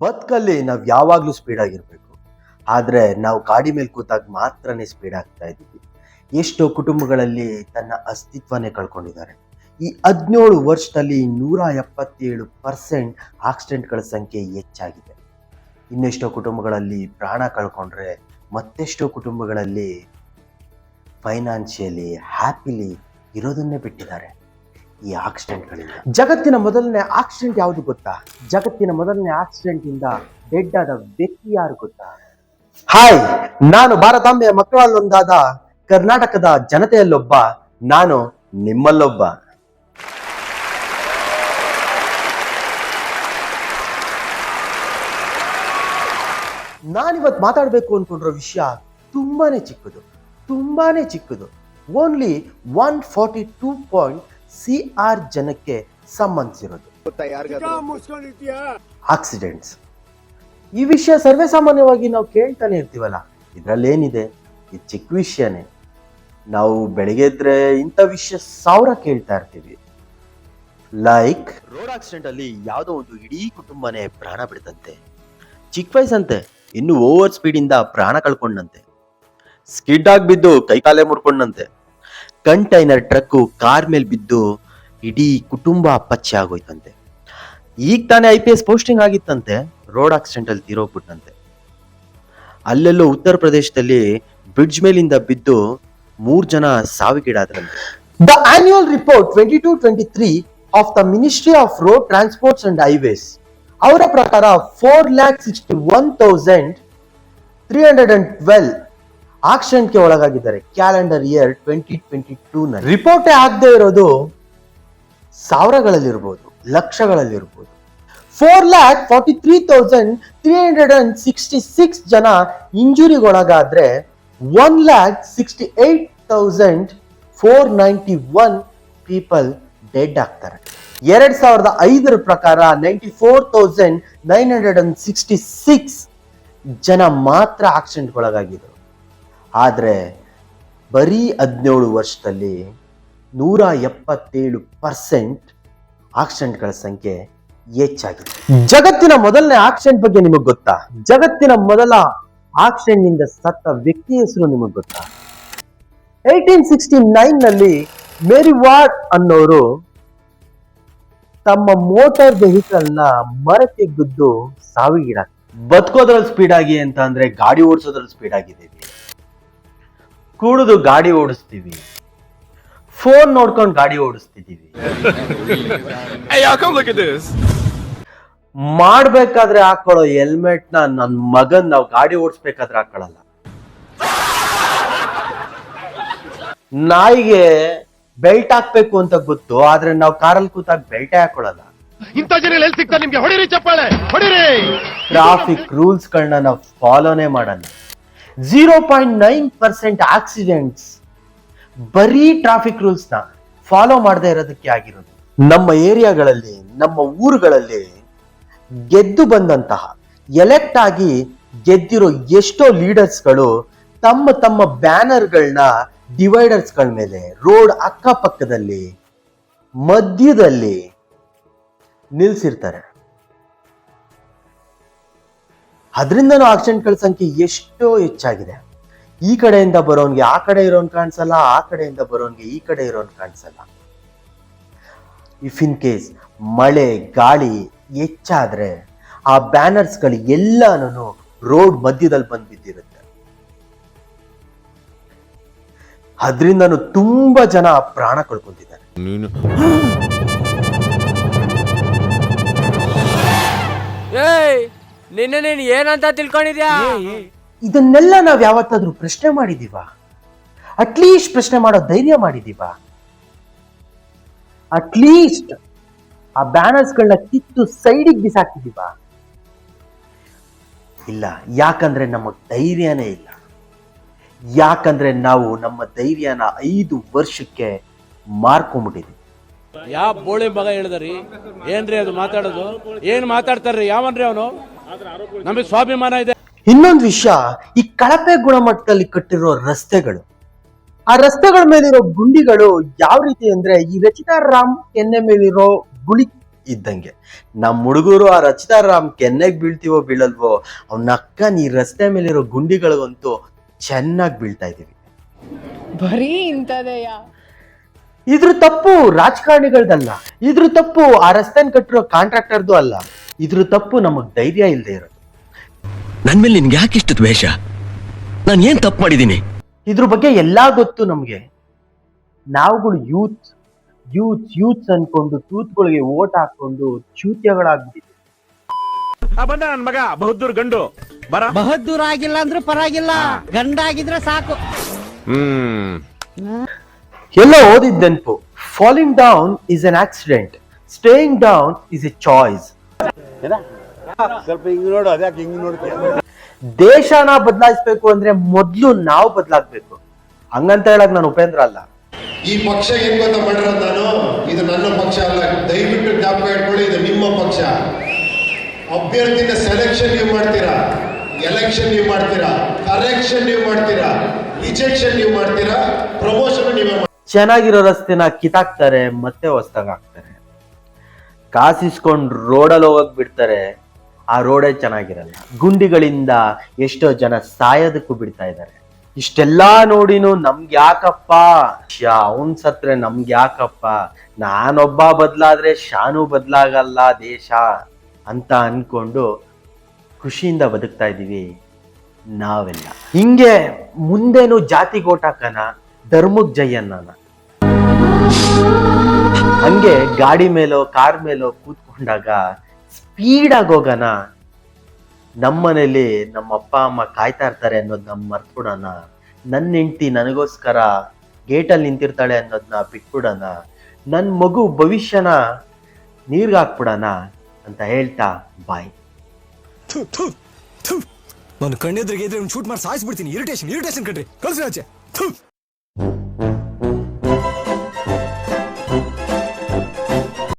ಬದುಕಲ್ಲಿ ನಾವು ಯಾವಾಗಲೂ ಸ್ಪೀಡಾಗಿರಬೇಕು ಆದರೆ ನಾವು ಗಾಡಿ ಮೇಲೆ ಕೂತಾಗ ಮಾತ್ರನೇ ಸ್ಪೀಡ್ ಆಗ್ತಾ ಇದ್ದೀವಿ. ಎಷ್ಟೋ ಕುಟುಂಬಗಳಲ್ಲಿ ತನ್ನ ಅಸ್ತಿತ್ವನೇ ಕಳ್ಕೊಂಡಿದ್ದಾರೆ. ಈ ಹದಿನೇಳು ವರ್ಷದಲ್ಲಿ ನೂರ ಎಪ್ಪತ್ತೇಳು ಪರ್ಸೆಂಟ್ ಆಕ್ಸಿಡೆಂಟ್ಗಳ ಸಂಖ್ಯೆ ಹೆಚ್ಚಾಗಿದೆ. ಇನ್ನೆಷ್ಟೋ ಕುಟುಂಬಗಳಲ್ಲಿ ಪ್ರಾಣ ಕಳ್ಕೊಂಡ್ರೆ ಮತ್ತೆಷ್ಟೋ ಕುಟುಂಬಗಳಲ್ಲಿ ಫೈನಾನ್ಷಿಯಲಿ ಹ್ಯಾಪಿಲಿ ಇರೋದನ್ನೇ ಬಿಟ್ಟಿದ್ದಾರೆ. ಈ ಆಕ್ಸಿಡೆಂಟ್ಗಳಿಂದ ಜಗತ್ತಿನ ಮೊದಲನೇ ಆಕ್ಸಿಡೆಂಟ್ ಯಾವುದು ಗೊತ್ತಾ? ಜಗತ್ತಿನ ಮೊದಲನೇ ಆಕ್ಸಿಡೆಂಟ್ ಇಂದ ಡೆಡ್ ಆದ ವ್ಯಕ್ತಿ ಯಾರು ಗೊತ್ತಾ? ಹಾಯ್ ನಾನು ಭಾರತಾಂಬೆಯ ಮಕ್ಕಳಲ್ಲೊಂದಾದ ಕರ್ನಾಟಕದ ಜನತೆಯಲ್ಲೊಬ್ಬ ನಾನು ನಿಮ್ಮಲ್ಲೊಬ್ಬ. ನಾನಿವತ್ತು ಮಾತಾಡಬೇಕು ಅನ್ಕೊಂಡಿರೋ ವಿಷಯ ತುಂಬಾನೇ ಚಿಕ್ಕದು ತುಂಬಾನೇ ಚಿಕ್ಕದು. Only one forty two point C R ಜನಕ್ಕೆ ಸಂಬಂಧಿಸಿರೋದು. ಆಕ್ಸಿಡೆಂಟ್ಸ್ ಈ ವಿಷಯ ಸರ್ವೇ ಸಾಮಾನ್ಯವಾಗಿ ನಾವು ಕೇಳ್ತಾನೆ ಇರ್ತೀವಲ್ಲ. ಇದ್ರಲ್ಲೇನಿದೆ? ಇದು ಚಿಕ್ಕ ವಿಷಯನೇ. ನಾವು ಬೆಳಿಗ್ಗೆ ಇದ್ರೆ ಇಂಥ ವಿಷಯ ಸಾವಿರ ಕೇಳ್ತಾ ಇರ್ತೀವಿ. ಲೈಕ್ ರೋಡ್ ಆಕ್ಸಿಡೆಂಟ್ ಅಲ್ಲಿ ಯಾವುದೋ ಒಂದು ಇಡೀ ಕುಟುಂಬನೇ ಪ್ರಾಣ ಬಿಡ್ತಂತೆ. ಚಿಕ್ಕ ವಯಸ್ಸಂತೆ ಇನ್ನು ಓವರ್ ಸ್ಪೀಡಿಂದ ಇಂದ ಪ್ರಾಣ ಕಳ್ಕೊಂಡಂತೆ. ಸ್ಕಿಡ್ ಆಗಿ ಬಿದ್ದು ಕೈಕಾಲೇ ಮುರ್ಕೊಂಡಂತೆ. ಕಂಟೈನರ್ ಟ್ರಕ್ಕು ಕಾರ್ ಮೇಲೆ ಬಿದ್ದು ಇಡೀ ಕುಟುಂಬ ಪಚ್ಚೆ ಆಗೋಯ್ತಂತೆ. ಈಗ ತಾನೇ ಐ ಪಿ ಎಸ್ ಪೋಸ್ಟಿಂಗ್ ಆಗಿತ್ತಂತೆ ರೋಡ್ ಆಕ್ಸಿಡೆಂಟ್ ಅಲ್ಲಿ ತೀರೋಗ್ಬಿಟ್ಟಂತೆ ಅಲ್ಲೆಲ್ಲೋ ಉತ್ತರ ಪ್ರದೇಶದಲ್ಲಿ ಬ್ರಿಡ್ಜ್ ಮೇಲಿಂದ ಬಿದ್ದು ಮೂರ್ ಜನ ಸಾವಿಗೀಡಾದ್ರಂತೆ. The annual report twenty two twenty three of the ministry of road transports and highways ಅವರ ಪ್ರಕಾರ four lakh sixty one thousand three hundred and twelve ಆಕ್ಸಿಡೆಂಟ್ಗೆ ಒಳಗಾಗಿದ್ದಾರೆ. Calendar year twenty twenty two ನಲ್ಲಿ ರಿಪೋರ್ಟೇ ಆಗದೆ ಇರೋದು ಸಾವಿರಗಳಲ್ಲಿರ್ಬೋದು, ಲಕ್ಷಗಳಲ್ಲಿರ್ಬೋದು. Four lakh forty three thousand three hundred and sixty six ಜನ ಇಂಜುರಿಗೊಳಗಾದ್ರೆ one lakh sixty eight thousand four ninety one people dead ಆಗ್ತಾರೆ. ಎರಡ್ ಸಾವಿರದ ಐದರ ಪ್ರಕಾರ ninety four thousand nine hundred and sixty six ಜನ ಮಾತ್ರ ಆಕ್ಸಿಡೆಂಟ್ಗೊಳಗಾಗಿದ್ರು ಆದರೆ ಬರೀ ಹದಿನೇಳು ವರ್ಷದಲ್ಲಿ ನೂರ ಎಪ್ಪತ್ತೇಳು ಪರ್ಸೆಂಟ್ ಆಕ್ಸಿಡೆಂಟ್ಗಳ ಸಂಖ್ಯೆ ಹೆಚ್ಚಾಗಿದೆ. ಜಗತ್ತಿನ ಮೊದಲನೇ ಆಕ್ಸಿಡೆಂಟ್ ಬಗ್ಗೆ ನಿಮಗೆ ಗೊತ್ತಾ? ಜಗತ್ತಿನ ಮೊದಲ ಆಕ್ಸಿಡೆಂಟ್ನಿಂದ ಸತ್ತ ವ್ಯಕ್ತಿ ಹೆಸರು ನಿಮಗೆ ಗೊತ್ತಾ? ಏಯ್ಟೀನ್ ಸಿಕ್ಸ್ಟಿ ನೈನ್ನಲ್ಲಿ ಮೇರಿ ವಾರ್ಡ್ ಅನ್ನೋರು ತಮ್ಮ ಮೋಟಾರ್ ವೆಹಿಕಲ್ನ ಗುದ್ದು ಸಾವಿಗಿಡ ಬದುಕೋದ್ರಲ್ಲಿ ಸ್ಪೀಡ್ ಆಗಿ ಅಂತ ಅಂದ್ರೆ ಗಾಡಿ ಓಡಿಸೋದ್ರಲ್ಲಿ ಸ್ಪೀಡ್ ಆಗಿದ್ದೀವಿ ಕುಡಿದು ಗಾಡಿ ಓಡಿಸ್ತೀವಿ. ಫೋನ್ ನೋಡ್ಕೊಂಡು ಗಾಡಿ ಓಡಿಸ್ತಿದೀವಿ. Hey, y'all, come look at this. ಮಾಡ್ಬೇಕಾದ್ರೆ ಹಾಕೊಳ್ಳೋ ಹೆಲ್ಮೆಟ್ನ ನನ್ ಮಗನ್ ನಾವು ಗಾಡಿ ಓಡಿಸ್ಬೇಕಾದ್ರೆ ಹಾಕೊಳ್ಳಲ್ಲ. ನಾಯಿಗೆ ಬೆಲ್ಟ್ ಹಾಕ್ಬೇಕು ಅಂತ ಗೊತ್ತು ಆದ್ರೆ ನಾವು ಕಾರಲ್ಲಿ ಕೂತಾಗ ಬೆಲ್ಟೇ ಹಾಕೊಳ್ಳಲ್ಲ. ಇಂಥ ಜನ ಎಲ್ಲಿ ಸಿಗ್ತಾರೆ? ನಿಮ್ಗೆ ಹೊಡಿರಿ ಚಪ್ಪಾಳೆ ಹೊಡಿರಿ. ಟ್ರಾಫಿಕ್ ರೂಲ್ಸ್ ಗಳನ್ನ ನಾವು ಫಾಲೋನೇ ಮಾಡಲ್ಲ. Zero point nine percent accidents ಬರೀ ಟ್ರಾಫಿಕ್ ರೂಲ್ಸ್ನ ಫಾಲೋ ಮಾಡದೇ ಇರೋದಕ್ಕೆ ಆಗಿರೋದು. ನಮ್ಮ ಏರಿಯಾಗಳಲ್ಲಿ, ನಮ್ಮ ಊರುಗಳಲ್ಲಿ ಗೆದ್ದು ಬಂದಂತಹ ಎಲೆಕ್ಟ್ ಆಗಿ ಗೆದ್ದಿರೋ ಎಷ್ಟೋ ಲೀಡರ್ಸ್ಗಳು ತಮ್ಮ ತಮ್ಮ ಬ್ಯಾನರ್ಗಳನ್ನ ಡಿವೈಡರ್ಸ್ಗಳ ಮೇಲೆ, ರೋಡ್ ಅಕ್ಕಪಕ್ಕದಲ್ಲಿ, ಮಧ್ಯದಲ್ಲಿ ನಿಲ್ಸಿರ್ತಾರೆ. ಅದರಿಂದನೂ ಆಕ್ಸಿಡೆಂಟ್ಗಳ ಸಂಖ್ಯೆ ಎಷ್ಟೋ ಹೆಚ್ಚಾಗಿದೆ. ಈ ಕಡೆಯಿಂದ ಬರೋನ್ಗೆ ಆ ಕಡೆ ಇರೋನ್ ಕಾಣಿಸಲ್ಲ ಆ ಕಡೆಯಿಂದ ಬರೋನ್ಗೆ ಈ ಕಡೆ ಇರೋನ್ ಕಾಣಿಸಲ್ಲ. ಇಫ್ ಇನ್ ಕೇಸ್ ಮಳೆ ಗಾಳಿ ಹೆಚ್ಚಾದ್ರೆ ಆ ಬ್ಯಾನರ್ಸ್ಗಳು ಎಲ್ಲಾನು ರೋಡ್ ಮಧ್ಯದಲ್ಲಿ ಬಂದು ಬಿದ್ದಿರುತ್ತೆ ಅದರಿಂದನೂ ತುಂಬಾ ಜನ ಪ್ರಾಣ ಕಳ್ಕೊಂತಿದ್ದಾರೆ. ಏಯ್! ನಿನ್ನೆ ನೀನ್ ಏನಂತ ತಿಳ್ಕೊಂಡಿದ್ಯಾ? ಇದನ್ನೆಲ್ಲ ನಾವ್ ಯಾವತ್ತಾದ್ರೂ ಪ್ರಶ್ನೆ ಮಾಡಿದೀವ? ಅಟ್ಲೀಸ್ಟ್ ಪ್ರಶ್ನೆ ಮಾಡೋ ಧೈರ್ಯ ಮಾಡಿದೀವ? ಅಟ್ಲೀಸ್ಟ್ ಆ ಬ್ಯಾನರ್ಸ್ಗಳನ್ನ ಕಿತ್ತು ಸೈಡಿಗೆ ಬಿಸಾಕಿದೀವ ಇಲ್ಲ ಯಾಕಂದ್ರೆ ನಮಗ್ ಧೈರ್ಯನೇ ಇಲ್ಲ. ಯಾಕಂದ್ರೆ ನಾವು ನಮ್ಮ ಧೈರ್ಯನ ಐದು ವರ್ಷಕ್ಕೆ ಮಾರ್ಕೊಂಡ್ಬಿಟ್ಟಿದೀವಿ ಯಾವ ಬೋಳಿ ಮಗ ಹೇಳಿದ್ರಿ? ಏನ್ರಿ ಅದು ಮಾತಾಡೋದು? ಏನ್ ಮಾತಾಡ್ತಾರ್ರಿ? ಯಾವನ್ರಿ ಅವನು? ನಮಗೆ ಸ್ವಾಭಿಮಾನ ಇದೆ. ಇನ್ನೊಂದು ವಿಷಯ ಈ ಕಳಪೆ ಗುಣಮಟ್ಟದಲ್ಲಿ ಕಟ್ಟಿರೋ ರಸ್ತೆಗಳು. ಆ ರಸ್ತೆಗಳ ಮೇಲಿರೋ ಗುಂಡಿಗಳು ಯಾವ ರೀತಿ ಅಂದ್ರೆ ಈ ರಚಿತಾ ರಾಮ್ ಕೆನ್ನೆ ಮೇಲಿರೋ ಗುಳಿ ಇದ್ದಂಗೆ. ನಮ್ಮ ಹುಡುಗರು ಆ ರಚಿತಾ ರಾಮ್ ಕೆನ್ನೆಗೆ ಬೀಳ್ತೀವೋ ಬೀಳಲ್ವೋ ಅವ್ನ ಅಕ್ಕನ ಈ ರಸ್ತೆ ಮೇಲಿರೋ ಗುಂಡಿಗಳಿಗಂತೂ ಚೆನ್ನಾಗಿ ಬೀಳ್ತಾ ಇದೀವಿ ಬರೀ ಇಂಥದೆಯಾ? ಇದ್ರ ತಪ್ಪು ರಾಜಕಾರಣಿಗಳದಲ್ಲ. ಇದ್ರ ತಪ್ಪು ಆ ರಸ್ತೆನ ಕಟ್ಟಿರೋ ಕಾಂಟ್ರಾಕ್ಟರ್ದು ಅಲ್ಲ. ಇದ್ರ ತಪ್ಪು ನಮಗ್ ಧೈರ್ಯ ಇಲ್ಲದೆ ಇರೋದು. ನನ್ ಮೇಲೆ ನಿನ್ಗೆ ಯಾಕೆ ಇಷ್ಟು ದ್ವೇಷ? ನಾನು ಏನ್ ತಪ್ಪು ಮಾಡಿದ್ದೀನಿ? ಇದ್ರ ಬಗ್ಗೆ ಎಲ್ಲಾ ಗೊತ್ತು ನಮ್ಗೆ. ನಾವುಗಳು ಯೂತ್ ಯೂತ್ ಯೂತ್ಸ್ ಅನ್ಕೊಂಡು ತೂತ್ಗಳಿಗೆ ಓಟ್ ಹಾಕೊಂಡು ಚೂತ್ಯಗಳಾಗ್ಬಿಟ್ಟಿದ್ವಿ ಬಂದ ನನ್ ಮಗ ಬಹುದ್ದೂರ್ ಗಂಡು. ಬರ? ಬಹದ್ದೂರ್ ಆಗಿಲ್ಲ ಅಂದ್ರೂ ಪರವಾಗಿಲ್ಲ. ಗಂಡ ಆಗಿದ್ರೆ ಸಾಕು. ಹ್ಮ್. ಎಲ್ಲ ಓದಿದ ನೆನಪು falling down is an accident staying down is a choice ದೇಶನ ಬದಲಾಯಿಸಬೇಕು ಅಂದ್ರೆ ಮೊದ್ಲು ನಾವು ಬದಲಾಗಬೇಕು. ಹಂಗಂತ ಹೇಳಕ್ ನಾನು ಉಪೇಂದ್ರ ಅಲ್ಲ. ಈ ಪಕ್ಷ ಏನ್ ಗೊತ್ತಾ ಮಾಡಿರೋದು ನಾನು? ಇದು ನನ್ನ ಪಕ್ಷ ಅಲ್ಲ. ದಯವಿಟ್ಟು ಜ್ಞಾಪಕ ಇಟ್ಕೊಳ್ಳಿ ಇದು ನಿಮ್ಮ ಪಕ್ಷ. ಅಭ್ಯರ್ಥಿನ ಸೆಲೆಕ್ಷನ್ ನೀವು ಮಾಡ್ತೀರಾ? ಎಲೆಕ್ಷನ್ ನೀವು ಮಾಡ್ತೀರಾ? ಕರೆಕ್ಷನ್ ನೀವು ಮಾಡ್ತೀರಾ? ರಿಜೆಕ್ಷನ್ ನೀವು ಮಾಡ್ತೀರಾ? ಪ್ರಮೋಷನ್ ನೀವೇ ಮಾಡ್ತೀರಾ ಚೆನ್ನಾಗಿರೋ ರಸ್ತೆನ ಕಿತಾಕ್ತಾರೆ ಮತ್ತೆ ಹೊಸ್ದಾಗ ಹಾಕ್ತಾರೆ. ಕಾಸಿಸ್ಕೊಂಡು ರೋಡಲ್ಲಿ ಹೋಗಕ್ ಬಿಡ್ತಾರೆ, ಆ ರೋಡೇ ಚೆನ್ನಾಗಿರಲ್ಲ. ಗುಂಡಿಗಳಿಂದ ಎಷ್ಟೋ ಜನ ಸಾಯೋದಕ್ಕೂ ಬಿಡ್ತಾ ಇದ್ದಾರೆ. ಇಷ್ಟೆಲ್ಲಾ ನೋಡಿನು ನಮ್ಗೆ ಯಾಕಪ್ಪ? ಅವನ್ ಸತ್ರೆ ನಮ್ಗೆ ಯಾಕಪ್ಪ? ನಾನೊಬ್ಬ ಬದಲಾದ್ರೆ ಶಾನು ಬದಲಾಗಲ್ಲ ದೇಶ ಅಂತ ಅನ್ಕೊಂಡು ಖುಷಿಯಿಂದ ಬದುಕ್ತಾ ಇದ್ದೀವಿ ನಾವೆಲ್ಲ. ಹಿಂಗೆ ಮುಂದೇನು ಜಾತಿ ಗೋಟಾಕನ ಧರ್ಮಕ್ ಜೈ ಅನ್ನನ ಹಂಗೆ ಗಾಡಿ ಮೇಲೋ, ಕಾರ್ ಮೇಲೋ ಕೂತ್ಕೊಂಡಾಗ ಸ್ಪೀಡ್ ಆಗಿ ಹೋಗೋಣ. ನಮ್ಮನೇಲಿ ನಮ್ಮ ಅಪ್ಪ, ಅಮ್ಮ ಕಾಯ್ತಾ ಇರ್ತಾರೆ ಅನ್ನೋದ್ ನಮ್ ಮರ್ತ್ಬಿಡೋಣ. ನನ್ನ ಹೆಂಡತಿ ನನಗೋಸ್ಕರ ಗೇಟಲ್ಲಿ ನಿಂತಿರ್ತಾಳೆ ಅನ್ನೋದನ್ನ ಬಿಟ್ಬಿಡೋಣ. ನನ್ನ ಮಗು ಭವಿಷ್ಯನ ನೀರ್ಗೆ ಹಾಕ್ಬಿಡೋಣ ಅಂತ ಹೇಳ್ತಾ ಬಾಯ್ ನಾನು ಕಣ್ಣೆದ್ರಿಗೆ ಇದ್ರೆ ಶೂಟ್ ಮಾಡಿ ಸಾಯಿಸ್ಬಿಡ್ತೀನಿ ಇರಿಟೇಷನ್ ಇರಿಟೇಷನ್ ಕಣ್ರಿ. ಕಳ್ಸಿ ಆಚೆ.